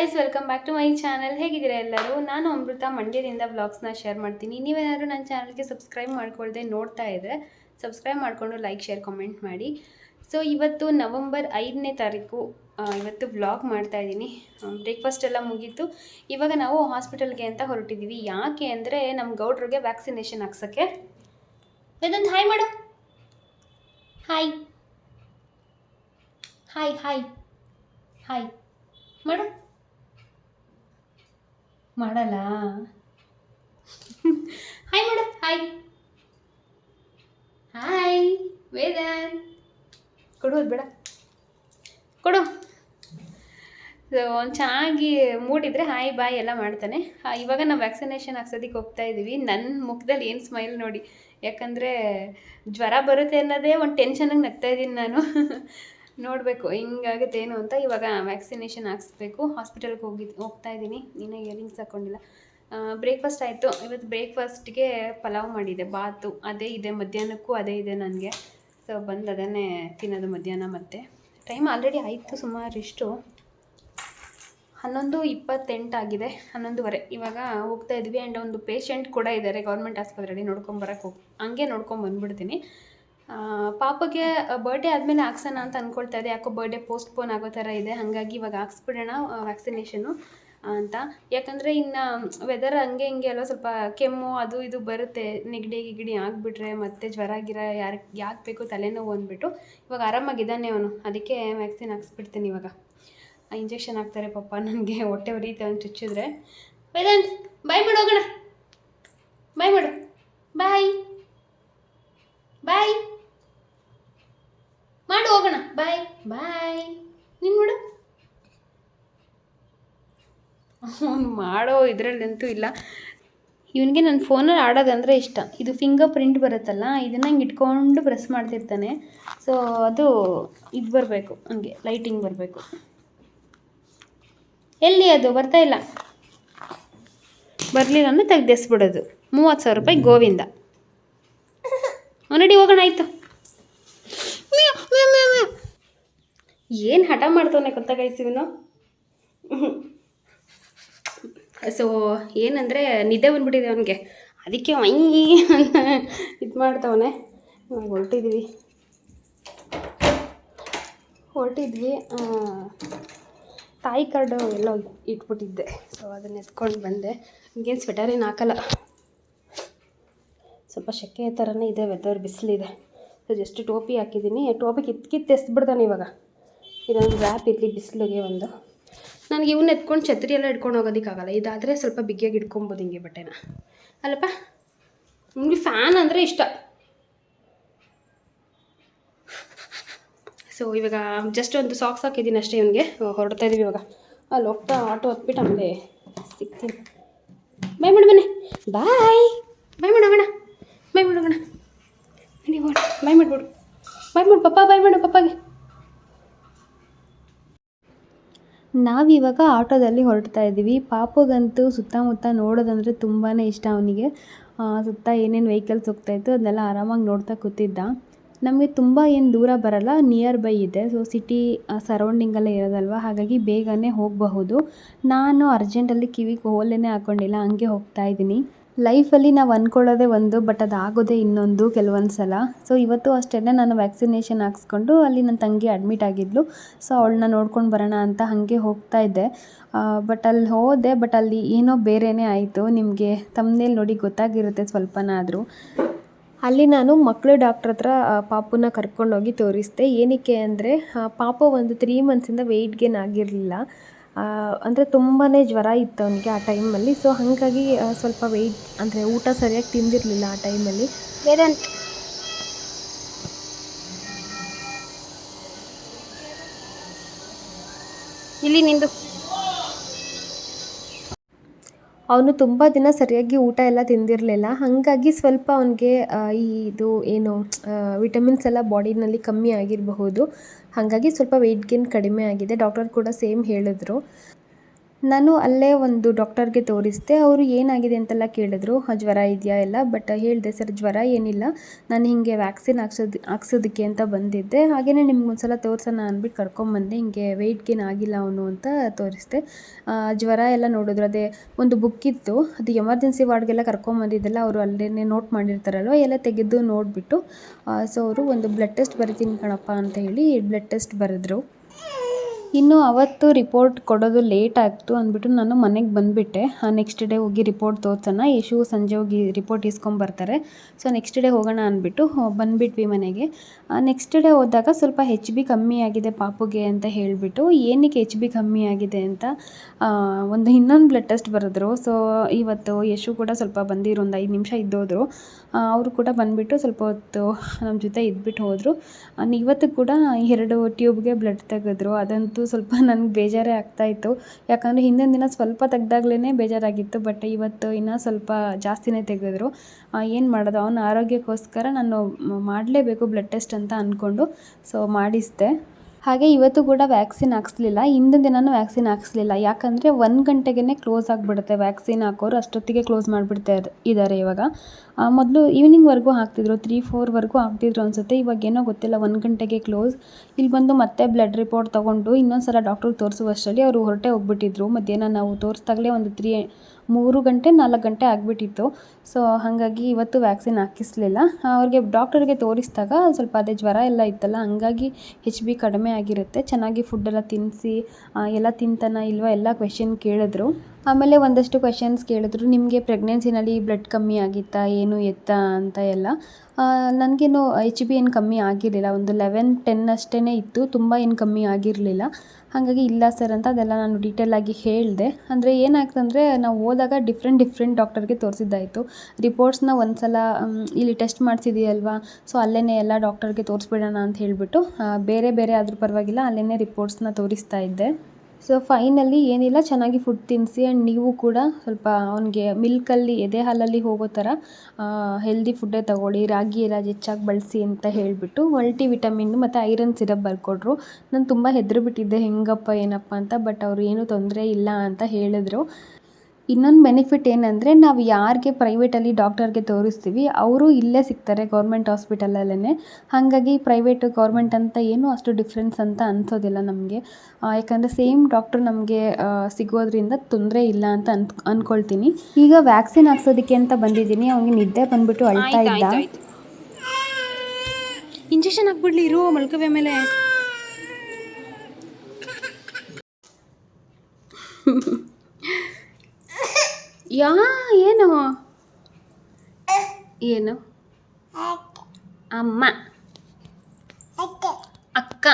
Guys welcome back to my channel ಹೇಗಿದ್ದೀರಾ ಎಲ್ಲರೂ? ನಾನು ಅಮೃತ. ಮಂಡ್ಯದಿಂದ ವ್ಲಾಗ್ಸ್ನ ಶೇರ್ ಮಾಡ್ತೀನಿ. ನೀವೇನಾದರೂ ನನ್ನ ಚಾನಲ್ಗೆ ಸಬ್ಸ್ಕ್ರೈಬ್ ಮಾಡ್ಕೊಳ್ಳದೆ ನೋಡ್ತಾ ಇದ್ದರೆ ಸಬ್ಸ್ಕ್ರೈಬ್ ಮಾಡಿಕೊಂಡು ಲೈಕ್ ಶೇರ್ ಕಮೆಂಟ್ ಮಾಡಿ. ಸೊ ಇವತ್ತು ನವಂಬರ್ ಐದನೇ ತಾರೀಕು ಇವತ್ತು ವ್ಲಾಗ್ ಮಾಡ್ತಾ ಇದ್ದೀನಿ. ಬ್ರೇಕ್ಫಾಸ್ಟ್ ಎಲ್ಲ ಮುಗೀತು. ಇವಾಗ ನಾವು ಹಾಸ್ಪಿಟಲ್ಗೆ ಅಂತ ಹೊರಟಿದ್ದೀವಿ ಯಾಕೆ ಅಂದರೆ ನಮ್ಮ ಗೌಡ್ರಿಗೆ ವ್ಯಾಕ್ಸಿನೇಷನ್ ಹಾಕ್ಸೋಕ್ಕೆ. ಇದೊಂದು ಹಾಯ್ ಮಾಡು ಹಾಯ್ ಹಾಯ್ ಹಾಯ್ ಹಾಯ್ ಮಾಡು ಮಾಡಲ್ಲ? ಹಾಯ್ ಮಾಡು ಹಾಯ್ ಹಾಯ್ ವೇದನ್. ಕೊಡು ಬೇಡ. ಕೊಡು. ಸೊ ಚೆನ್ನಾಗಿ ಮೂಡಿದ್ರೆ ಹಾಯ್ ಬಾಯ್ ಎಲ್ಲ ಮಾಡ್ತಾನೆ. ಇವಾಗ ನಾವು ವ್ಯಾಕ್ಸಿನೇಷನ್ ಹಾಕ್ಸೋದಕ್ಕೆ ಹೋಗ್ತಾ ಇದ್ದೀವಿ ನನ್ನ ಮುಖದಲ್ಲಿ ಏನು ಸ್ಮೈಲ್ ನೋಡಿ? ಯಾಕಂದರೆ ಜ್ವರ ಬರುತ್ತೆ ಅನ್ನೋದೇ ಒಂದು ಟೆನ್ಷನಾಗಿ ನಗ್ತಾ ಇದ್ದೀನಿ ನಾನು. ನೋಡಬೇಕು, ಹಿಂಗಾಗುತ್ತೆ, ಏನು ಅಂತ ಇವಾಗ ವ್ಯಾಕ್ಸಿನೇಷನ್ ಹಾಕ್ಸ್ಬೇಕು. ಹಾಸ್ಪಿಟಲ್ಗೆ ಹೋಗಿ ಹೋಗ್ತಾ ಇದ್ದೀನಿ ಇನ್ನೂ ಇಯರಿಂಗ್ಸ್ ಹಾಕ್ಕೊಂಡಿಲ್ಲ ಬ್ರೇಕ್ಫಾಸ್ಟ್ ಆಯಿತು. ಇವತ್ತು ಬ್ರೇಕ್ಫಾಸ್ಟ್ಗೆ ಪಲಾವ್ ಮಾಡಿದೆ, ಬಾತು. ಅದೇ ಇದೆ, ಮಧ್ಯಾಹ್ನಕ್ಕೂ ಅದೇ ಇದೆ ನನಗೆ. ಸೊ ಬಂದು ಅದನ್ನೇ ತಿನ್ನೋದು ಮಧ್ಯಾಹ್ನ ಮತ್ತೆ. ಟೈಮ್ ಆಲ್ರೆಡಿ ಆಯಿತು ಸುಮಾರು ಇಷ್ಟು. ಹನ್ನೊಂದು ಇಪ್ಪತ್ತೆಂಟಾಗಿದೆ ಹನ್ನೊಂದುವರೆ. ಇವಾಗ ಹೋಗ್ತಾ ಇದ್ವಿ. ಆ್ಯಂಡ್ ಒಂದು ಪೇಷಂಟ್ ಕೂಡ ಇದ್ದಾರೆ ಗೌರ್ಮೆಂಟ್ ಆಸ್ಪತ್ರೆಯಲ್ಲಿ ನೋಡ್ಕೊಂಬರಕ್ಕೆ ಹೋಗಿ, ಹಂಗೆ ನೋಡ್ಕೊಂಡು ಬಂದ್ಬಿಡ್ತೀನಿ. ಪಾಪಗೆ ಬರ್ಡೇ ಆದಮೇಲೆ ಹಾಕ್ಸೋಣ ಅಂತ ಅಂದ್ಕೊಳ್ತಾ ಇದೆ ಯಾಕೋ ಬರ್ಡೇ ಪೋಸ್ಟ್ಪೋನ್ ಆಗೋ ಥರ ಇದೆ. ಹಾಗಾಗಿ ಇವಾಗ ಹಾಕ್ಸ್ಬಿಡೋಣ ವ್ಯಾಕ್ಸಿನೇಷನು ಅಂತ. ಯಾಕಂದರೆ ಇನ್ನು ವೆದರ್ ಹಂಗೆ ಹಿಂಗೆ ಅಲ್ವ, ಸ್ವಲ್ಪ ಕೆಮ್ಮು, ಅದು ಇದು ಬರುತ್ತೆ. ನೆಗಡಿ ಗಿಗಡಿ ಆಗಿಬಿಟ್ರೆ, ಮತ್ತೆ ಜ್ವರ ಗಿರ ಯಾರು, ಯಾಕೆ ಬೇಕು ತಲೆನೋವು ಅಂದ್ಬಿಟ್ಟು, ಇವಾಗ ಆರಾಮಾಗಿದ್ದಾನೆ ಅವನು. ಅದಕ್ಕೆ ವ್ಯಾಕ್ಸಿನ್ ಹಾಕ್ಸ್ಬಿಡ್ತೀನಿ ಇವಾಗ. ಇಂಜೆಕ್ಷನ್ ಹಾಕ್ತಾರೆ ಪಾಪ. ನನಗೆ ಹೊಟ್ಟೆ ಉರಿಯುತ್ತೆ ಅವ್ನು ಚುಚ್ಚಿದ್ರೆ. ವೇದಾಂತ್ ಬಾಯ್ ಮಾಡು ಹೋಗೋಣ. ಬಾಯ್ ಮಾಡು. ಬಾಯ್ ಬಾಯ್ ಮಾಡು, ಹೋಗೋಣ. ಬಾಯ್ ಬಾಯ್ ನೀನು ಮಾಡು. ಅವನು ಮಾಡೋ ಇದರಲ್ಲಂತೂ ಇಲ್ಲ. ಇವನಿಗೆ ನನ್ನ ಫೋನಲ್ಲಿ ಆಡೋದಂದರೆ ಇಷ್ಟ. ಇದು ಫಿಂಗರ್ ಪ್ರಿಂಟ್ ಬರುತ್ತಲ್ಲ, ಇದನ್ನು ಹಿಂಗೆ ಇಟ್ಕೊಂಡು ಪ್ರೆಸ್ ಮಾಡ್ತಿರ್ತಾನೆ. ಸೊ ಅದು ಇದು ಬರಬೇಕು, ಹಂಗೆ ಲೈಟಿಂಗ್ ಬರಬೇಕು. ಎಲ್ಲಿ ಅದು? ಬರ್ತಾ ಇಲ್ಲ. ಬರಲಿಲ್ಲ ಅಂದರೆ ತೆಗ್ದೆಸ್ಬಿಡೋದು. ಮೂವತ್ತು ಸಾವಿರ ರೂಪಾಯಿ ಗೋವಿಂದ. ನಡಿ ಹೋಗೋಣ, ಆಯಿತು. ಏನು ಹಠ ಮಾಡ್ತಾನೆ ಗೊತ್ತಾಗೈಸಿ ಇವನು? ಸೊ ಏನಂದರೆ ನಿದ್ದೆ ಬಂದ್ಬಿಟ್ಟಿದೆ ಅವನಿಗೆ. ಅದಕ್ಕೆ ಮೈ ಅಂತ ಇದು ಮಾಡ್ತವನೆ. ನಾವು ಹೊರಟಿದ್ವಿ. ಹೊರಟಿದ್ವಿ ತಾಯಿ ಕಾರ್ಡು ಎಲ್ಲೋ ಇಟ್ಬಿಟ್ಟಿದ್ದೆ. ಸೊ ಅದನ್ನ ಎತ್ಕೊಂಡು ಬಂದೆ. ಹಿಂಗೇನು ಸ್ವೆಟರ್ ಏನು ಹಾಕಲ್ಲ. ಸ್ವಲ್ಪ ಸೆಕೆ ಥರನೇ ಇದೆ ವೆದರ್ ಬಿಸಿಲಿದೆ. ಸೊ ಜಸ್ಟ್ ಟೋಪಿ ಹಾಕಿದ್ದೀನಿ ಟೋಪಿ ಕಿತ್ ಕಿತ್ತು ಎಸ್ಬಿಡ್ತಾನೆ ಇವಾಗ. ಇದೊಂದು ರ್ಯಾಪ್ ಇರಲಿ, ಬಿಸಿಲಿಗೆ ಒಂದು. ನನಗೆ ಇವನ್ನ ಎತ್ಕೊಂಡು ಛತ್ರಿ ಎಲ್ಲ ಇಟ್ಕೊಂಡು ಹೋಗೋದಕ್ಕಾಗಲ್ಲ. ಇದಾದರೆ ಸ್ವಲ್ಪ ಬಿಗಿಯಾಗಿ ಇಟ್ಕೊಬೋದು ಹಿಂಗೆ ಬಟ್ಟೆನ. ಅಲ್ಲಪ್ಪ, ನಿಮಗೆ ಫ್ಯಾನ್ ಅಂದರೆ ಇಷ್ಟ. ಸೊ ಇವಾಗ ಜಸ್ಟ್ ಒಂದು ಸಾಕ್ಸ್ ಹಾಕಿದ್ದೀನಿ ಅಷ್ಟೇ ಇವನಿಗೆ. ಹೊರಡ್ತಾ ಇದ್ದೀವಿ ಇವಾಗ. ಅಲ್ಲಿ ಹೋಗ್ತಾ ಆಟೋ ಹತ್ಬಿಟ್ಟು ಆಮೇಲೆ ಸಿಗ್ತೀನಿ. ಬಾಯ್ ಮಾಡು ಬನ್ನಿ ಬಾಯ್ ಬಾಯ್ ಮಾಡೋಣ ಬಾಯ್ ಮಾಡೋಣ ಹೋಗೋಣ. ಬಾಯ್ ಮಾಡ್ಬಿಡು. ಬಾಯ್ ಮಾಡು ಪಪ್ಪ. ಬಾಯ್ ಮಾಡು ಪಪ್ಪಗೆ. ನಾವಿವಾಗ ಆಟೋದಲ್ಲಿ ಹೊರಡ್ತಾ ಇದ್ದೀವಿ. ಪಾಪುಗಂತೂ ಸುತ್ತಮುತ್ತ ನೋಡೋದಂದರೆ ತುಂಬಾ ಇಷ್ಟ ಅವನಿಗೆ. ಸುತ್ತ ಏನೇನು ವೆಹಿಕಲ್ಸ್ ಹೋಗ್ತಾಯಿತ್ತು ಅದನ್ನೆಲ್ಲ ಆರಾಮಾಗಿ ನೋಡ್ತಾ ಕೂತಿದ್ದ. ನಮಗೆ ತುಂಬ ಏನು ದೂರ ಬರಲ್ಲ ನಿಯರ್ ಬೈ ಇದೆ. ಸೊ ಸಿಟಿ ಸರೌಂಡಿಂಗಲ್ಲೇ ಇರೋದಲ್ವ? ಹಾಗಾಗಿ ಬೇಗನೆ ಹೋಗಬಹುದು. ನಾನು ಅರ್ಜೆಂಟಲ್ಲಿ ಕಿವಿಗೆ ಓಲೆನೇ ಹಾಕ್ಕೊಂಡಿಲ್ಲ ಹಂಗೆ ಹೋಗ್ತಾ ಇದ್ದೀನಿ. ಲೈಫಲ್ಲಿ ನಾವು ಅಂದ್ಕೊಳ್ಳೋದೇ ಒಂದು ಬಟ್ ಅದು ಆಗೋದೇ ಇನ್ನೊಂದು ಕೆಲವೊಂದು ಸಲ. ಸೊ ಇವತ್ತು ಅಷ್ಟೇ ನಾನು ವ್ಯಾಕ್ಸಿನೇಷನ್ ಹಾಕ್ಸ್ಕೊಂಡು ಅಲ್ಲಿ ನನ್ನ ತಂಗಿ ಅಡ್ಮಿಟ್ ಆಗಿದ್ಲು. ಸೊ ಅವಳನ್ನ ನೋಡ್ಕೊಂಡು ಬರೋಣ ಅಂತ ಹಾಗೆ ಹೋಗ್ತಾ ಇದ್ದೆ. ಬಟ್ ಅಲ್ಲಿ ಹೋದೆ ಬಟ್ ಅಲ್ಲಿ ಏನೋ ಬೇರೆಯೇ ಆಯಿತು. ನಿಮಗೆ ತಮ್ಮನೇಲಿ ನೋಡಿ ಗೊತ್ತಾಗಿರುತ್ತೆ ಸ್ವಲ್ಪನಾದರೂ. ಅಲ್ಲಿ ನಾನು ಮಕ್ಕಳು ಡಾಕ್ಟ್ರ್ ಹತ್ರ ಪಾಪುನ ಕರ್ಕೊಂಡೋಗಿ ತೋರಿಸಿದೆ. ಏನಕ್ಕೆ ಅಂದರೆ ಪಾಪು ಒಂದು ತ್ರೀ ಮಂತ್ಸಿಂದ ವೆಯ್ಟ್ ಗೇನ್ ಆಗಿರಲಿಲ್ಲ. ಅಂದರೆ ತುಂಬಾ ಜ್ವರ ಇತ್ತು ಅವನಿಗೆ ಆ ಟೈಮಲ್ಲಿ. ಸೊ ಹಾಗಾಗಿ ಸ್ವಲ್ಪ ವೆಯ್ಟ್ ಅಂದರೆ ಊಟ ಸರಿಯಾಗಿ ತಿಂದಿರಲಿಲ್ಲ ಆ ಟೈಮಲ್ಲಿ. ವೇದಾಂತ್. ಇಲ್ಲಿ ನಿಂದು. ಅವನು ತುಂಬ ದಿನ ಸರಿಯಾಗಿ ಊಟ ಎಲ್ಲ ತಿಂದಿರಲಿಲ್ಲ. ಹಾಗಾಗಿ ಸ್ವಲ್ಪ ಅವನಿಗೆ ಈ ಇದು ಏನು ವಿಟಮಿನ್ಸ್ ಎಲ್ಲ ಬಾಡಿನಲ್ಲಿ ಕಮ್ಮಿ ಆಗಿರಬಹುದು. ಹಾಗಾಗಿ ಸ್ವಲ್ಪ ವೆಯ್ಟ್ ಗೇನ್ ಕಡಿಮೆ ಆಗಿದೆ. ಡಾಕ್ಟರ್ ಕೂಡ ಸೇಮ್ ಹೇಳಿದ್ರು. ನಾನು ಅಲ್ಲೇ ಒಂದು ಡಾಕ್ಟರ್ಗೆ ತೋರಿಸಿದೆ ಅವರು ಏನಾಗಿದೆ ಅಂತೆಲ್ಲ ಕೇಳಿದ್ರು. "ಆ, ಜ್ವರ ಇದೆಯಾ ಎಲ್ಲ? ಬಟ್ ಹೇಳಿದೆ ಸರ್ ಜ್ವರ ಏನಿಲ್ಲ. ನಾನು ಹೀಗೆ ವ್ಯಾಕ್ಸಿನ್ ಹಾಕ್ಸೋದು ಹಾಕ್ಸೋದಕ್ಕೆ ಅಂತ ಬಂದಿದ್ದೆ. ಹಾಗೆಯೇ ನಿಮ್ಗೆ ಒಂದ್ಸಲ ತೋರಿಸೋಣ ಅಂದ್ಬಿಟ್ಟು ಕರ್ಕೊಂಬಂದೆ ಹಿಂಗೆ ವೆಯ್ಟ್ ಗೇನ್ ಆಗಿಲ್ಲ ಅವನು ಅಂತ ತೋರಿಸಿದೆ. ಜ್ವರ ಎಲ್ಲ ನೋಡಿದ್ರು. ಅದೇ ಒಂದು ಬುಕ್ ಇತ್ತು. ಅದು ಎಮರ್ಜೆನ್ಸಿ ವಾರ್ಡ್ಗೆಲ್ಲ ಕರ್ಕೊಂಬಂದಿದ್ದೆಲ್ಲ ಅವರು ಅಲ್ಲೇ ನೋಟ್ ಮಾಡಿರ್ತಾರಲ್ವ ಎಲ್ಲ ತೆಗೆದು ನೋಡಿಬಿಟ್ಟು ಸೊ ಅವರು ಒಂದು ಬ್ಲಡ್ ಟೆಸ್ಟ್ ಬರಿತೀನಿ ಕಣಪ್ಪ ಅಂತ ಹೇಳಿ ಬ್ಲಡ್ ಟೆಸ್ಟ್ ಬರೆದ್ರು. ಇನ್ನು ಅವತ್ತು ರಿಪೋರ್ಟ್ ಕೊಡೋದು ಲೇಟ್ ಆಗ್ತು ಅಂದ್ಬಿಟ್ಟು ನಾನು ಮನೆಗೆ ಬಂದುಬಿಟ್ಟೆ. ನೆಕ್ಸ್ಟ್ ಡೇ ಹೋಗಿ ರಿಪೋರ್ಟ್ ತೋರ್ಸೋಣ. ಯಶು ಸಂಜೆ ಹೋಗಿ ರಿಪೋರ್ಟ್ ಇಸ್ಕೊಂಬರ್ತಾರೆ ಸೊ ನೆಕ್ಸ್ಟ್ ಡೇ ಹೋಗೋಣ ಅಂದ್ಬಿಟ್ಟು ಬಂದುಬಿಟ್ವಿ ಮನೆಗೆ. ನೆಕ್ಸ್ಟ್ ಡೇ ಹೋದಾಗ ಸ್ವಲ್ಪ ಹೆಚ್ ಬಿ ಕಮ್ಮಿ ಆಗಿದೆ ಪಾಪುಗೆ ಅಂತ ಹೇಳಿಬಿಟ್ಟು, ಏನಕ್ಕೆ ಹೆಚ್ ಬಿ ಕಮ್ಮಿ ಆಗಿದೆ ಅಂತ ಒಂದು ಇನ್ನೊಂದು ಬ್ಲಡ್ ಟೆಸ್ಟ್ ಬರೆದ್ರು. ಸೊ ಇವತ್ತು ಯಶು ಕೂಡ ಸ್ವಲ್ಪ ಬಂದಿರು ಒಂದು ಐದು ನಿಮಿಷ ಇದ್ದೋದ್ರು. ಅವರು ಕೂಡ ಬಂದುಬಿಟ್ಟು ಸ್ವಲ್ಪ ಹೊತ್ತು ನಮ್ಮ ಜೊತೆ ಇದ್ಬಿಟ್ಟು ಹೋದರು. ಇವತ್ತು ಕೂಡ ಎರಡು ಟ್ಯೂಬ್ಗೆ ಬ್ಲಡ್ ತೆಗೆದ್ರು. ಅದಂತೂ ಸ್ವಲ್ಪ ನನಗೆ ಬೇಜಾರೇ ಆಗ್ತಾಯಿತ್ತು ಯಾಕಂದರೆ ಹಿಂದಿನ ದಿನ ಸ್ವಲ್ಪ ತೆಗ್ದಾಗ್ಲೇ ಬೇಜಾರಾಗಿತ್ತು ಬಟ್ ಇವತ್ತು ಇನ್ನೂ ಸ್ವಲ್ಪ ಜಾಸ್ತಿನೇ ತೆಗೆದ್ರು. ಏನು ಮಾಡೋದು? ಅವನ ಆರೋಗ್ಯಕ್ಕೋಸ್ಕರ ನಾನು ಮಾಡಲೇಬೇಕು ಬ್ಲಡ್ ಟೆಸ್ಟ್ ಅಂತ ಅಂದ್ಕೊಂಡು ಸೊ ಮಾಡಿಸಿದೆ. ಹಾಗೆ ಇವತ್ತು ಕೂಡ ವ್ಯಾಕ್ಸಿನ್ ಹಾಕ್ಸ್ಲಿಲ್ಲ. ಹಿಂದಿನ ದಿನವೂ ವ್ಯಾಕ್ಸಿನ್ ಹಾಕ್ಸ್ಲಿಲ್ಲ. ಯಾಕಂದರೆ ಒಂದು ಗಂಟೆಗೇ ಕ್ಲೋಸ್ ಆಗಿಬಿಡುತ್ತೆ. ವ್ಯಾಕ್ಸಿನ್ ಹಾಕೋರು ಅಷ್ಟೊತ್ತಿಗೆ ಕ್ಲೋಸ್ ಮಾಡಿಬಿಡ್ತಾ ಇದ್ದಾರೆ ಇವಾಗ. ಮೊದಲು ಈವ್ನಿಂಗ್ವರೆಗೂ ಹಾಕ್ತಿದ್ರು ತ್ರೀ ಫೋರ್ವರೆಗೂ ಹಾಕ್ತಿದ್ರು ಅನಿಸುತ್ತೆ. ಇವಾಗ ಏನೋ ಗೊತ್ತಿಲ್ಲ, ಒಂದು ಗಂಟೆಗೆ ಕ್ಲೋಸ್ ಇಲ್ಲಿ ಬಂದು ಮತ್ತೆ ಬ್ಲಡ್ ರಿಪೋರ್ಟ್ ತೊಗೊಂಡು ಇನ್ನೊಂದು ಸಲ ಡಾಕ್ಟ್ರಿಗೆ ತೋರಿಸುವಷ್ಟರಲ್ಲಿ ಅವರು ಹೊರಟೆ ಹೋಗ್ಬಿಟ್ಟಿದ್ರು. ಮಧ್ಯಾಹ್ನ ನಾವು ತೋರಿಸ್ದಾಗಲೇ ಒಂದು ತ್ರೀ ಮೂರು ಗಂಟೆ, ನಾಲ್ಕು ಗಂಟೆ ಆಗಿಬಿಟ್ಟಿತ್ತು. ಸೊ ಹಾಗಾಗಿ ಇವತ್ತು ವ್ಯಾಕ್ಸಿನ್ ಹಾಕಿಸ್ಲಿಲ್ಲ. ಅವ್ರಿಗೆ ಡಾಕ್ಟರ್ಗೆ ತೋರಿಸಿದಾಗ ಸ್ವಲ್ಪ ಅದೇ ಜ್ವರ ಎಲ್ಲ ಇತ್ತಲ್ಲ, ಹಂಗಾಗಿ ಹೆಚ್ ಬಿ ಕಡಿಮೆ ಆಗಿರುತ್ತೆ. ಚೆನ್ನಾಗಿ ಫುಡ್ಡೆಲ್ಲ ತಿನ್ನಿಸಿ ಎಲ್ಲ ತಿಂತಾನ ಇಲ್ವಾ, ಎಲ್ಲ ಕ್ವೆಶನ್ ಕೇಳಿದ್ರು. ಆಮೇಲೆ ಒಂದಷ್ಟು ಕ್ವೆಶನ್ಸ್ ಕೇಳಿದ್ರು. ನಿಮಗೆ ಪ್ರೆಗ್ನೆನ್ಸಿನಲ್ಲಿ ಬ್ಲಡ್ ಕಮ್ಮಿ ಆಗಿತ್ತಾ, ಏನು ಎತ್ತ ಅಂತ ಎಲ್ಲ. ನನಗೇನು ಎಚ್ ಬಿ ಏನು ಕಮ್ಮಿ ಆಗಿರಲಿಲ್ಲ. ಒಂದು ಲೆವೆನ್ ಟೆನ್ ಅಷ್ಟೇ ಇತ್ತು. ತುಂಬ ಏನು ಕಮ್ಮಿ ಆಗಿರಲಿಲ್ಲ. ಹಾಗಾಗಿ ಇಲ್ಲ ಸರ್ ಅಂತ ಅದೆಲ್ಲ ನಾನು ಡೀಟೇಲಾಗಿ ಹೇಳಿದೆ. ಅಂದರೆ ಏನಾಗ್ತಂದರೆ ನಾವು ಹೋದಾಗ ಡಿಫ್ರೆಂಟ್ ಡಿಫ್ರೆಂಟ್ ಡಾಕ್ಟರ್ಗೆ ತೋರಿಸಿದ್ದಾಯಿತು. ರಿಪೋರ್ಟ್ಸ್ನ ಒಂದು ಸಲ ಇಲ್ಲಿ ಟೆಸ್ಟ್ ಮಾಡಿಸಿದೆಯಲ್ವಾ? ಸೊ ಅಲ್ಲೇ ಎಲ್ಲ ಡಾಕ್ಟರ್ಗೆ ತೋರಿಸ್ಬಿಡೋಣ ಅಂತ ಹೇಳಿಬಿಟ್ಟು ಬೇರೆ ಬೇರೆ ಆದರೂ ಪರವಾಗಿಲ್ಲ. ಅಲ್ಲೇ ರಿಪೋರ್ಟ್ಸ್ನ ತೋರಿಸ್ತಾ ಇದ್ದೆ. ಸೊ ಫೈನಲಿ ಏನಿಲ್ಲ, ಚೆನ್ನಾಗಿ ಫುಡ್ ತಿನ್ನಿಸಿ ಆ್ಯಂಡ್ ನೀವು ಕೂಡ ಸ್ವಲ್ಪ ಅವನಿಗೆ ಮಿಲ್ಕಲ್ಲಿ ಎದೆ ಹಾಲಲ್ಲಿ ಹೋಗೋ ಥರ ಹೆಲ್ದಿ ಫುಡ್ಡೇ ತಗೊಳ್ಳಿ, ರಾಗಿ ಎಲ್ಲ ಹೆಚ್ಚಾಗಿ ಬಳಸಿ ಅಂತ ಹೇಳಿಬಿಟ್ಟು ಮಲ್ಟಿ ವಿಟಮಿನ್ ಮತ್ತು ಐರನ್ ಸಿರಪ್ ಬರ್ಕೊಟ್ರು. ನಾನು ತುಂಬ ಹೆದರಿಬಿಟ್ಟಿದ್ದೆ, ಹೆಂಗಪ್ಪ, ಏನಪ್ಪ ಅಂತ? ಬಟ್ ಅವರು ಏನೂ ತೊಂದರೆ ಇಲ್ಲ ಅಂತ ಹೇಳಿದ್ರು. ಇನ್ನೊಂದು ಬೆನಿಫಿಟ್ ಏನಂದರೆ ನಾವು ಯಾರಿಗೆ ಪ್ರೈವೇಟಲ್ಲಿ ಡಾಕ್ಟರ್ಗೆ ತೋರಿಸ್ತೀವಿ ಅವರು ಇಲ್ಲೇ ಸಿಗ್ತಾರೆ ಗೌರ್ಮೆಂಟ್ ಹಾಸ್ಪಿಟಲಲ್ಲೇ ಹಾಗಾಗಿ ಪ್ರೈವೇಟ್ ಗೌರ್ಮೆಂಟ್ ಅಂತ ಏನೂ ಅಷ್ಟು ಡಿಫ್ರೆನ್ಸ್ ಅಂತ ಅನಿಸೋದಿಲ್ಲ ನಮಗೆ. ಯಾಕಂದರೆ ಸೇಮ್ ಡಾಕ್ಟ್ರು ನಮಗೆ ಸಿಗೋದ್ರಿಂದ ತೊಂದರೆ ಇಲ್ಲ ಅಂತ ಅನ್ ಅಂದ್ಕೊಳ್ತೀನಿ ಈಗ ವ್ಯಾಕ್ಸಿನ್ ಹಾಕ್ಸೋದಕ್ಕೆ ಅಂತ ಬಂದಿದ್ದೀನಿ ಅವ್ನಿಗೆ ನಿದ್ದೆ ಬಂದ್ಬಿಟ್ಟು ಅಳ್ತಾ ಇದ್ದ. ಇಂಜೆಕ್ಷನ್ ಹಾಕ್ಬಿಡ್ಲಿ ಇರು ಮಲ್ಕವೆ ಮೇಲೆ. ಯಾ, ಏನು? ಏನು? ಅಮ್ಮ. ಅಕ್ಕ.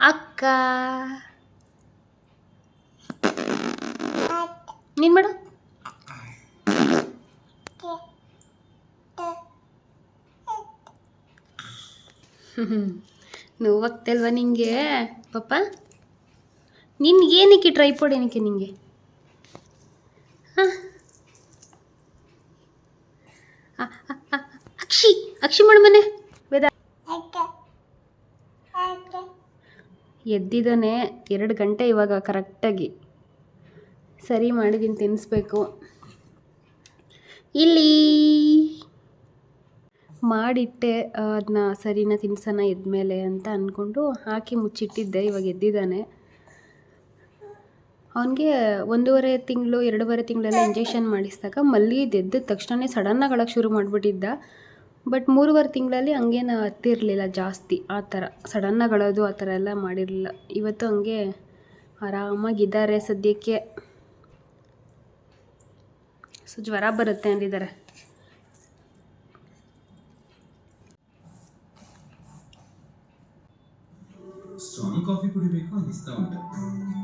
ಅಕ್ಕ. ನೀನು ಮಾಡು. ನೋವಾಗ್ತಲ್ವ ನಿಂಗೆ ಪಾಪ ನಿನ್ಗೆ ಏನಕ್ಕೆ ಟ್ರೈಪೋಡ್ ಏನಕ್ಕೆ ನಿಂಗೆ? ಅಕ್ಷಿ ಅಕ್ಷಿ ಮಾಡು ಮನೆ. ವೇದ ಎದ್ದಿದ್ದಾನೆ ಎರಡು ಗಂಟೆ ಇವಾಗ ಕರೆಕ್ಟಾಗಿ. ಸರಿ ಮಾಡಿದ್ದೀನಿ ತಿನ್ನಿಸ್ಬೇಕು ಇಲ್ಲಿ. ಮಾಡಿಟ್ಟೆ ಅದನ್ನ ಸರಿನ ತಿನ್ಸೋಣ ಎದ್ಮೇಲೆ ಅಂತ ಅಂದ್ಕೊಂಡು ಹಾಕಿ ಮುಚ್ಚಿಟ್ಟಿದ್ದೆ ಇವಾಗ ಎದ್ದಿದ್ದಾನೆ. ಅವನಿಗೆ ಒಂದೂವರೆ ತಿಂಗಳು, ಎರಡೂವರೆ ತಿಂಗಳೆಲ್ಲ ಇಂಜೆಕ್ಷನ್ ಮಾಡಿಸಿದಾಗ ಮಲ್ಲಿ ಎದ್ದ ತಕ್ಷಣವೇ ಸಡನ್ನಾಗಿ ಅಳಕ್ಕೆ ಶುರು ಮಾಡಿಬಿಟ್ಟಿದ್ದ. ಬಟ್ ಮೂರುವರೆ ತಿಂಗಳಲ್ಲಿ ಹಂಗೇನು ಹತ್ತಿರಲಿಲ್ಲ ಜಾಸ್ತಿ. ಆ ಥರ ಸಡನ್ನಾಗಿ ಅಳೋದು, ಆ ಥರ ಎಲ್ಲ ಮಾಡಿರಲಿಲ್ಲ. ಇವತ್ತು ಹಂಗೆ ಆರಾಮಾಗಿದ್ದಾರೆ ಸದ್ಯಕ್ಕೆ. ಸೊ, ಜ್ವರ ಬರುತ್ತೆ ಅಂದಿದ್ದಾರೆ. ಸ್ಟ್ರಾಂಗ್ ಕಾಫಿ ಕುಡಿಬೇಕು ಅನ್ನಿಸ್ತಾ ಉಂಟು.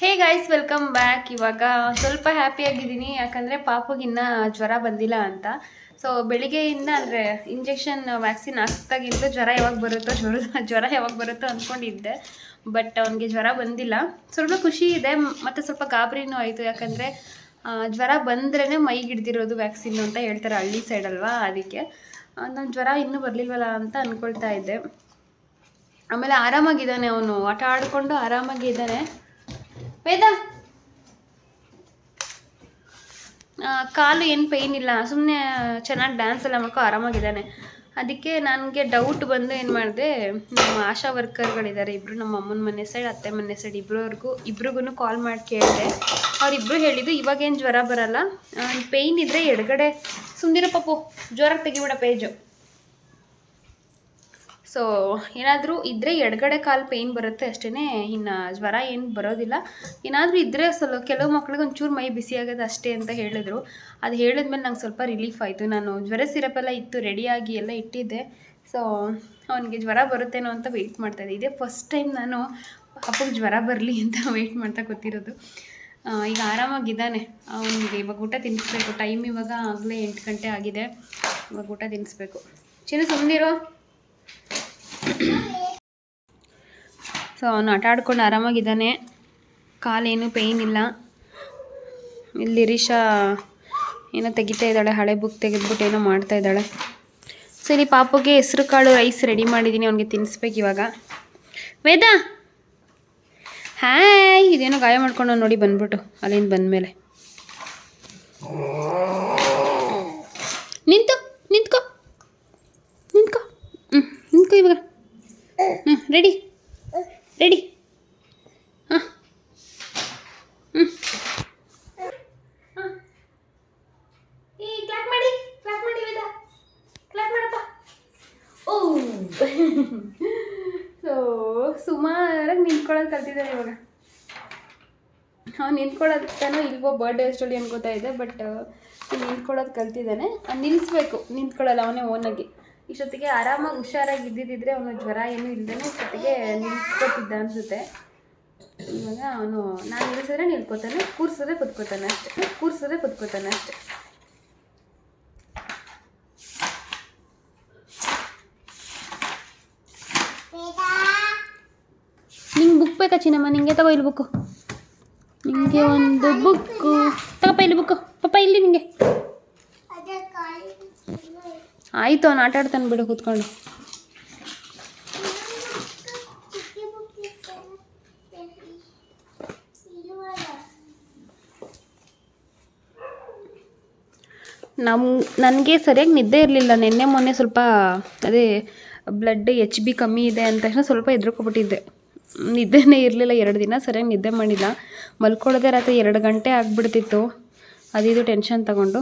ಹೇ ಗೈಸ್ ವೆಲ್ಕಮ್ ಬ್ಯಾಕ್ ಇವಾಗ ಸ್ವಲ್ಪ ಹ್ಯಾಪಿಯಾಗಿದ್ದೀನಿ ಯಾಕಂದರೆ ಪಾಪಗಿನ್ನ ಜ್ವರ ಬಂದಿಲ್ಲ ಅಂತ. ಸೊ ಬೆಳಿಗ್ಗೆಯಿಂದ ಅಂದರೆ ಇಂಜೆಕ್ಷನ್ ವ್ಯಾಕ್ಸಿನ್ ಹಾಕ್ದಾಗಿಂದ ಜ್ವರ ಯಾವಾಗ ಬರುತ್ತೋ, ಜ್ವರ ಜ್ವರ ಯಾವಾಗ ಬರುತ್ತೋ ಅಂದ್ಕೊಂಡಿದ್ದೆ ಬಟ್ ಅವನಿಗೆ ಜ್ವರ ಬಂದಿಲ್ಲ. ಸ್ವಲ್ಪ ಖುಷಿ ಇದೆ. ಮತ್ತು ಸ್ವಲ್ಪ ಗಾಬರಿನೂ ಆಯಿತು. ಯಾಕಂದರೆ ಜ್ವರ ಬಂದ್ರೇ ಮೈ ಹಿಡ್ದಿರೋದು ವ್ಯಾಕ್ಸಿನ್ ಅಂತ ಹೇಳ್ತಾರೆ ಹಳ್ಳಿ ಸೈಡ್ ಅಲ್ವಾ? ಅದಕ್ಕೆ ನಾನು ಜ್ವರ ಇನ್ನೂ ಬರಲಿಲ್ವಲ್ಲ ಅಂತ ಅಂದ್ಕೊಳ್ತಾ ಇದ್ದೆ. ಆಮೇಲೆ ಆರಾಮಾಗಿದ್ದಾನೆ ಅವನು. ಆಟ ಆಡಿಕೊಂಡು ಆರಾಮಾಗಿದ್ದಾನೆ. ವೇದ? ಕಾಲು ಏನು ಪೈನ್ ಇಲ್ಲ. ಸುಮ್ಮನೆ ಚೆನ್ನಾಗಿ ಡ್ಯಾನ್ಸ್ ಎಲ್ಲ ಮಾಡ್ಕೊ ಆರಾಮಾಗಿದ್ದಾನೆ. ಅದಕ್ಕೆ ನನಗೆ ಡೌಟ್ ಬಂದು ಏನು ಮಾಡಿದೆ, ನಮ್ಮ ಆಶಾ ವರ್ಕರ್ಗಳಿದ್ದಾರೆ ಇಬ್ಬರು ನಮ್ಮ ಅಮ್ಮನ ಮನೆ ಸೈಡ್ ಅತ್ತೆ ಮನೆ ಸೈಡ್ ಇಬ್ಬರವ್ರಿಗೂ ಇಬ್ರಿಗೂ ಕಾಲ್ ಮಾಡಿ ಕೇಳಿದೆ. ಅವರಿಬ್ಬರು ಹೇಳಿದ್ದು ಇವಾಗೇನು ಜ್ವರ ಬರಲ್ಲ. ಪೇಯ್ನ್ ಇದ್ದರೆ ಎಡಗಡೆ ಸುಂದಿರ ಪಾಪು. ಜ್ವರ ತೆಗಿಬಿಡ ಪೇಜು ಸೊ ಏನಾದರೂ ಇದ್ದರೆ ಎಡಗಡೆ ಕಾಲು ಪೇಯ್ನ್ ಬರುತ್ತೆ ಅಷ್ಟೇ ಇನ್ನು ಜ್ವರ ಏನು ಬರೋದಿಲ್ಲ. ಏನಾದರೂ ಇದ್ದರೆ ಸ್ವಲ್ಪ ಕೆಲವು ಮಕ್ಳಿಗೆ ಒಂಚೂರು ಮೈ ಬಿಸಿ ಆಗೋದು ಅಷ್ಟೇ ಅಂತ ಹೇಳಿದ್ರು. ಅದು ಹೇಳಿದ್ಮೇಲೆ ನಂಗೆ ಸ್ವಲ್ಪ ರಿಲೀಫ್ ಆಯಿತು. ನಾನು ಜ್ವರ ಸಿರಪ್ ಎಲ್ಲ ಇತ್ತು ರೆಡಿಯಾಗಿ ಎಲ್ಲ ಇಟ್ಟಿದ್ದೆ. ಸೊ ಅವನಿಗೆ ಜ್ವರ ಬರುತ್ತೇನೋ ಅಂತ ವೆಯ್ಟ್ ಮಾಡ್ತಾಯಿದ್ದೆ ಇದೇ ಫಸ್ಟ್ ಟೈಮ್ ನಾನು ಪಾಪಗೆ ಜ್ವರ ಬರಲಿ ಅಂತ ವೆಯ್ಟ್ ಮಾಡ್ತಾ ಕೂತಿರೋದು. ಈಗ ಆರಾಮಾಗಿದ್ದಾನೆ. ಅವನಿಗೆ ಇವಾಗ ಊಟ ತಿನ್ನಿಸ್ಬೇಕು ಟೈಮ್ ಇವಾಗ ಆಗಲೇ ಎಂಟು ಗಂಟೆ ಆಗಿದೆ. ಇವಾಗ ಊಟ ತಿನ್ನಿಸ್ಬೇಕು ಚಿನ್ನ ಸುಮ್ಮನಿರೋ ಸೊ ಅವನು ಆಟ ಆಡ್ಕೊಂಡು ಆರಾಮಾಗಿದ್ದಾನೆ. ಕಾಲೇನು ಪೇಯ್ನ್ ಇಲ್ಲ. ಇಲ್ಲಿ ರಿಷಾ ಏನೋ ತೆಗಿತಾ ಇದ್ದಾಳೆ, ಹಳೆ ಬುಕ್ ತೆಗೆದ್ಬಿಟ್ಟು ಏನೋ ಮಾಡ್ತಾ ಇದ್ದಾಳೆ. ಸೊ ಇಲ್ಲಿ ಪಾಪುಗೆ ಹೆಸ್ರು ಕಾಳು ರೈಸ್ ರೆಡಿ ಮಾಡಿದ್ದೀನಿ, ಅವನಿಗೆ ತಿನ್ನಿಸ್ಬೇಕು ಇವಾಗ. ವೇದಾ! ಹಾಯ್ ಇದೇನೋ ಗಾಯ ಮಾಡ್ಕೊಂಡು ನೋಡಿ ಬಂದ್ಬಿಟ್ಟು, ಅಲ್ಲಿಂದ ಬಂದಮೇಲೆ ನಿಂತು ನಿಂತ್ಕೋ ನಿಂತ್ಕೋ ಹ್ಞೂ ನಿಂತ್ಕೋ ಇವಾಗ ಹ್ಞೂ ರೆಡಿ ರೆಡಿ ಹಾಂ ಹ್ಞೂ ಈ ಕ್ಲಾಪ್ ಮಾಡಿ ಕ್ಲಾಪ್ ಮಾಡಿ ವೇದ. ಕ್ಲಾಪ್ ಮಾಡಪ್ಪ. ಓ. ಸೊ ಸುಮಾರಾಗಿ ನಿಂತ್ಕೊಳ್ಳೋದು ಕಲ್ತಿದ್ದಾನೆ ಇವಾಗ. ಅವ್ನು ನಿಂತ್ಕೊಳ್ಳೋದಕ್ಕನೋ ಇಲ್ವೋ ಬರ್ಡೇ ಅಷ್ಟೊಳ್ಳಿ ಅನ್ಕೋತಾ ಇದ್ದೆ ಬಟ್ ನಿಂತ್ಕೊಳ್ಳೋದು ಕಲ್ತಿದ್ದಾನೆ. ನಿಲ್ಲಿಸ್ಬೇಕು ನಿಂತ್ಕೊಳ್ಳಲ್ಲ ಅವನೇ ಓನಾಗಿ ಇಷ್ಟೊತ್ತಿಗೆ ಆರಾಮಾಗಿ ಹುಷಾರಾಗಿ ಇದ್ದಿದ್ದಿದ್ರೆ ಅವನು ಜ್ವರ ಏನೂ ಇಲ್ಲದೇ ಇಷ್ಟೊತ್ತಿಗೆ ನಿಲ್ಕೋತಿದ್ದ ಅನಿಸುತ್ತೆ. ಇವಾಗ ಅವನು, ನಾನು ನಿಲ್ಲಿಸಿದ್ರೆ ನಿಲ್ಕೋತಾನೆ, ಕೂರ್ಸಿದ್ರೆ ಕುತ್ಕೋತಾನೆ ಅಷ್ಟೇ. ಕೂರ್ಸಿದ್ರೆ ಕುತ್ಕೋತಾನೆ ಅಷ್ಟೇ. ನಿಂಗೆ ಬುಕ್ ಬೇಕಾ ಚಿನ್ನಮ್ಮ? ನಿಂಗೆ ತಗೋ ಇಲ್ಲಿ ಬುಕ್ಕು ನಿಂಗೆ ಒಂದು ಬುಕ್ಕು ತಗೋಪ್ಪ ಇಲ್ಲಿ ಬುಕ್ಕು ಪಪ್ಪ ಇಲ್ಲಿ ನಿಂಗೆ. ಆಯಿತು, ಅವ್ನು ಆಟ ಆಡ್ತಾನೆ ಬಿಡು, ಕೂತ್ಕೊಂಡು. ನಮ್ಮ ನನಗೆ ಸರಿಯಾಗಿ ನಿದ್ದೆ ಇರಲಿಲ್ಲ. ನಿನ್ನೆ, ಮೊನ್ನೆ ಸ್ವಲ್ಪ, ಅದೇ ಬ್ಲಡ್ ಎಚ್ ಬಿ ಕಮ್ಮಿ ಇದೆ ಅಂತ ತಕ್ಷಣ ಸ್ವಲ್ಪ ಹೆದ್ರುಕೊಬಿಟ್ಟಿದ್ದೆ. ನಿದ್ದೆನೇ ಇರಲಿಲ್ಲ, ಎರಡು ದಿನ ಸರಿಯಾಗಿ ನಿದ್ದೆ ಮಾಡಿಲ್ಲ. ಮಲ್ಕೊಳ್ಳೋದೇ ರಾತ್ರಿ ಎರಡು ಗಂಟೆ ಆಗಿಬಿಡ್ತಿತ್ತು. ಅದಿದು ಟೆನ್ಷನ್ ತಗೊಂಡು.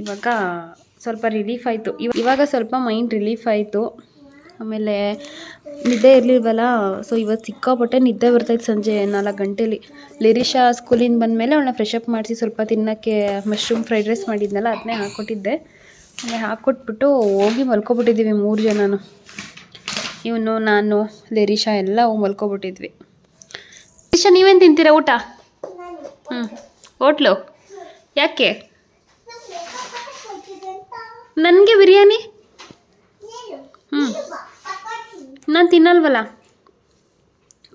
ಇವಾಗ ಸ್ವಲ್ಪ ರಿಲೀಫ್ ಆಯಿತು. ಇವಾಗ ಸ್ವಲ್ಪ ಮೈಂಡ್ ರಿಲೀಫ್ ಆಯಿತು. ಆಮೇಲೆ ನಿದ್ದೆ ಇರಲಿಲ್ವಲ್ಲ ಸೊ ಇವತ್ತು ಸಿಕ್ಕಾಪಟ್ಟೆ ನಿದ್ದೆ ಬರ್ತೈತೆ ಸಂಜೆ ನಾಲ್ಕು ಗಂಟೇಲಿ. ಲಿರಿಷಾ ಸ್ಕೂಲಿಂದ ಬಂದಮೇಲೆ ಅವಳನ್ನ ಫ್ರೆಶ್ ಅಪ್ ಮಾಡಿಸಿ ಸ್ವಲ್ಪ ತಿನ್ನೋಕ್ಕೆ ಮಶ್ರೂಮ್ ಫ್ರೈಡ್ ರೈಸ್ ಮಾಡಿದ್ನಲ್ಲ ಅದನ್ನೇ ಹಾಕ್ಕೊಟ್ಟಿದ್ದೆ ಆಮೇಲೆ ಹಾಕ್ಕೊಟ್ಬಿಟ್ಟು ಹೋಗಿ ಮಲ್ಕೊಬಿಟ್ಟಿದ್ದೀವಿ ಮೂರು ಜನನು. ಇವನು, ನಾನು, ಲಿರಿಷಾ ಎಲ್ಲ ಹೋಗಿ ಮಲ್ಕೊಬಿಟ್ಟಿದ್ವಿ. ಲಿರಿಷಾ, ನೀವೇನು ತಿಂತೀರಾ ಊಟ? ಹ್ಞೂ ಹೋಟ್ಲು? ಯಾಕೆ? ನನಗೆ ಬಿರಿಯಾನಿ? ಹ್ಞೂ ನಾನು ತಿನ್ನಲ್ವಲ್ಲ.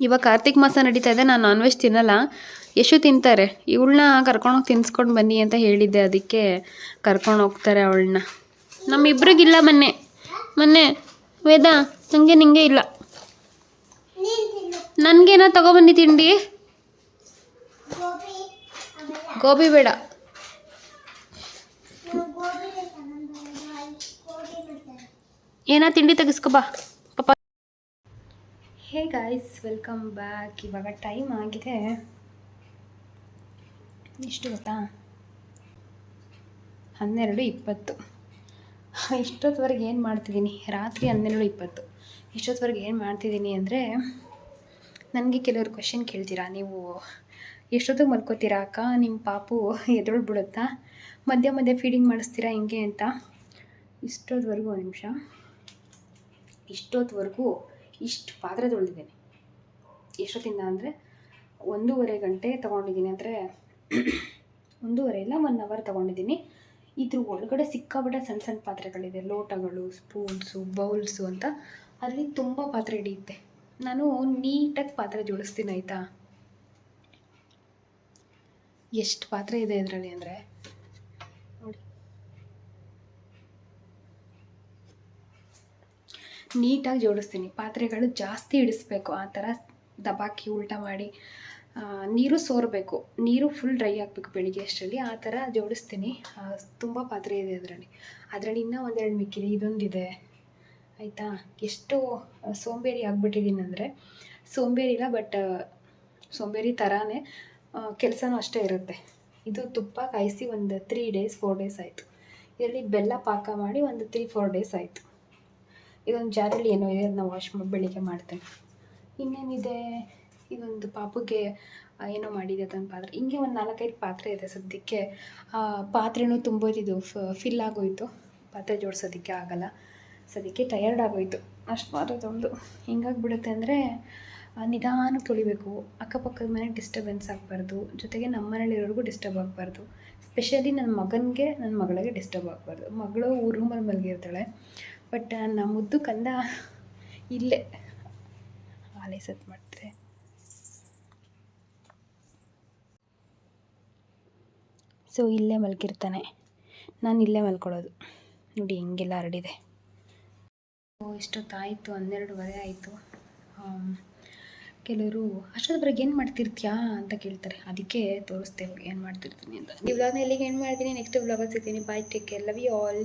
ಇವಾಗ ಕಾರ್ತಿಕ್ ಮಾಸ ನಡೀತಾ ಇದೆ ನಾನು ನಾನ್ ವೆಜ್ ತಿನ್ನಲ್ಲ. ಯಶು ತಿಂತಾರೆ. ಇವಳನ್ನ ಕರ್ಕೊಂಡೋಗಿ ತಿನ್ಸ್ಕೊಂಡು ಬನ್ನಿ ಅಂತ ಹೇಳಿದ್ದೆ ಅದಕ್ಕೆ ಕರ್ಕೊಂಡು ಹೋಗ್ತಾರೆ ಅವಳನ್ನ. ನಮ್ಮಿಬ್ರಿಗಿಲ್ಲ ಮೊನ್ನೆ. ಮೊನ್ನೆ ವೇದ ನನಗೆ ನಿಂಗೆ ಇಲ್ಲ. ನನಗೇನೋ ತಗೊಬನ್ನಿ ತಿಂಡಿ? ಗೋಬಿ ಬೇಡ. ಏನೋ ತಿಂಡಿ ತೆಗಿಸ್ಕೊಬಾ ಪಾಪ ಹೇ ಗಾಯ್ಸ್ ವೆಲ್ಕಮ್ ಬ್ಯಾಕ್ ಇವಾಗ ಟೈಮ್ ಆಗಿದೆ. ಎಷ್ಟು ಗೊತ್ತಾ? ಹನ್ನೆರಡು ಇಪ್ಪತ್ತು. ಇಷ್ಟೊತ್ತವರೆಗೆ ಏನು ಮಾಡ್ತಿದ್ದೀನಿ? ರಾತ್ರಿ ಹನ್ನೆರಡು ಇಪ್ಪತ್ತು. ಇಷ್ಟೊತ್ತವರೆಗೆ ಏನು ಮಾಡ್ತಿದ್ದೀನಿ ಅಂದರೆ, ನನಗೆ ಕೆಲವರು ಕ್ವಶನ್ ಕೇಳ್ತೀರಾ? ನೀವು ಎಷ್ಟೊತ್ತಿಗೆ ಮಲ್ಕೋತೀರಾ ಅಕ್ಕ? ನಿಮ್ಮ ಪಾಪು ಎದ್ರು ಬಿಡುತ್ತಾ ಮಧ್ಯ ಮಧ್ಯೆ ಫೀಡಿಂಗ್ ಮಾಡಿಸ್ತೀರಾ? ಹಿಂಗೆ ಅಂತ. ಇಷ್ಟೊತ್ತವರೆಗೂ ಒಂದು ನಿಮಿಷ. ಇಷ್ಟೊತ್ತವರೆಗೂ ಇಷ್ಟು ಪಾತ್ರೆ ತೊಳೆದಿದ್ದೇನೆ ಎಷ್ಟೊತ್ತಿಂದ ಅಂದರೆ ಒಂದೂವರೆ ಗಂಟೆ ತೊಗೊಂಡಿದ್ದೀನಿ ಅಂದರೆ ಒಂದೂವರೆ ಇಲ್ಲ ಒನ್ ಅವರ್ ತೊಗೊಂಡಿದ್ದೀನಿ. ಇದ್ರ ಒಳಗಡೆ ಸಿಕ್ಕಾಪಟ್ಟೆ ಸಣ್ಣ ಸಣ್ಣ ಪಾತ್ರೆಗಳಿದೆ. ಲೋಟಗಳು ಸ್ಪೂನ್ಸು ಬೌಲ್ಸು ಅಂತ. ಅಲ್ಲಿ ತುಂಬ ಪಾತ್ರೆ ಹಿಡಿಯುತ್ತೆ ನಾನು ನೀಟಾಗಿ ಪಾತ್ರೆ ಜೋಡಿಸ್ತೀನಿ, ಆಯಿತಾ? ಎಷ್ಟು ಪಾತ್ರೆ ಇದೆ ಇದರಲ್ಲಿ ಅಂದರೆ ನೀಟಾಗಿ ಜೋಡಿಸ್ತೀನಿ. ಪಾತ್ರೆಗಳು ಜಾಸ್ತಿ ಇಡಿಸ್ಬೇಕು. ಆ ಥರ ದಬಾಕಿ ಉಲ್ಟ ಮಾಡಿ ನೀರು ಸೋರಬೇಕು. ನೀರು ಫುಲ್ ಡ್ರೈ ಆಗಬೇಕು ಬೆಳಿಗ್ಗೆ ಅಷ್ಟರಲ್ಲಿ. ಆ ಥರ ಜೋಡಿಸ್ತೀನಿ. ತುಂಬ ಪಾತ್ರೆ ಇದೆ ಅದರಲ್ಲಿ. ಅದರಲ್ಲಿ ಇನ್ನೂ ಒಂದೆರಡು ಮಿಕ್ಕಿದೆ. ಇದೊಂದಿದೆ. ಆಯಿತಾ? ಎಷ್ಟು ಸೋಂಬೇರಿ ಆಗಿಬಿಟ್ಟಿದ್ದೀನಿ ಅಂದರೆ, ಸೋಂಬೇರಿ ಇಲ್ಲ ಬಟ್ ಸೋಂಬೇರಿ ಥರಾನೇ ಕೆಲಸನೂ ಅಷ್ಟೇ ಇರುತ್ತೆ. ಇದು ತುಪ್ಪ ಕಾಯಿಸಿ ಒಂದು ತ್ರೀ ಡೇಸ್ ಫೋರ್ ಡೇಸ್ ಆಯಿತು. ಇದರಲ್ಲಿ ಬೆಲ್ಲ ಪಾಕ ಮಾಡಿ ಒಂದು ತ್ರೀ ಫೋರ್ ಡೇಸ್ ಆಯಿತು. ಇದೊಂದು ಜಾರಲ್ಲಿ ಏನೋ ಇದೆ ಅದನ್ನ ವಾಶ್ ಮಾಡಿ ಬೆಳಿಗ್ಗೆ ಮಾಡ್ತೇನೆ. ಇನ್ನೇನಿದೆ? ಇದೊಂದು ಪಾಪುಗೆ ಏನೋ ಮಾಡಿದೆ ಅದೊಂದು ಪಾತ್ರೆ. ಹಿಂಗೆ ಒಂದು ನಾಲ್ಕೈದು ಪಾತ್ರೆ ಇದೆ ಸದ್ಯಕ್ಕೆ. ಪಾತ್ರೆನೂ ತುಂಬೋದಿದ್ದು ಫಿಲ್ ಆಗೋಯ್ತು. ಪಾತ್ರೆ ಜೋಡಿಸೋದಕ್ಕೆ ಆಗಲ್ಲ. ಸದ್ಯಕ್ಕೆ ಟಯರ್ಡ್ ಆಗೋಯ್ತು. ಅಷ್ಟು ಮಾತ್ರ ತೊಳೆದು. ಹಿಂಗಾಗ್ಬಿಡುತ್ತೆ ಅಂದರೆ ನಿಧಾನಕ್ಕೆ ತೊಳಿಬೇಕು. ಅಕ್ಕಪಕ್ಕದ ಮನೆಗೆ ಡಿಸ್ಟರ್ಬೆನ್ಸ್ ಆಗಬಾರ್ದು. ಜೊತೆಗೆ ನಮ್ಮ ಮನೇಲಿರೋರಿಗೂ ಡಿಸ್ಟರ್ಬ್ ಆಗಬಾರ್ದು. ಸ್ಪೆಷಲಿ ನನ್ನ ಮಗನಿಗೆ ನನ್ನ ಮಗಳಿಗೆ ಡಿಸ್ಟರ್ಬ್ ಆಗಬಾರ್ದು. ಮಗಳು ರೂಮಲ್ಲಿ ಮಲಗಿರ್ತಾಳೆ. ಬಟ್ ನಮ್ಮ ಮುದ್ದು ಕಂದ ಇಲ್ಲೇ. ಆಲೆ ಸತ್ ಮಾಡ್ತಾರೆ ಸೊ ಇಲ್ಲೇ ಮಲ್ಕಿರ್ತಾನೆ. ನಾನು ಇಲ್ಲೇ ಮಲ್ಕೊಳ್ಳೋದು ನೋಡಿ ಹೆಂಗೆಲ್ಲ ಹರಡಿದೆ. ಸೊ ಇಷ್ಟೊತ್ತಾಯಿತು, ಹನ್ನೆರಡುವರೆ ಆಯಿತು. ಕೆಲವರು ಅಷ್ಟೊತ್ತವರೆಗೆ ಏನು ಮಾಡ್ತಿರ್ತೀಯಾ? ಅಂತ ಕೇಳ್ತಾರೆ. ಅದಕ್ಕೆ ತೋರಿಸ್ತೇವೆ, ಏನು ಮಾಡ್ತಿರ್ತೀನಿ ಅಂತ. ಈ ವ್ಲಾಗ್ನ ಎಲ್ಲಿಗೆ ಏನು ಮಾಡ್ತೀನಿ ನೆಕ್ಸ್ಟ್ ವ್ಲಾಗಲ್ಲಿ ಸಿಗ್ತೀನಿ. Bye take care love you all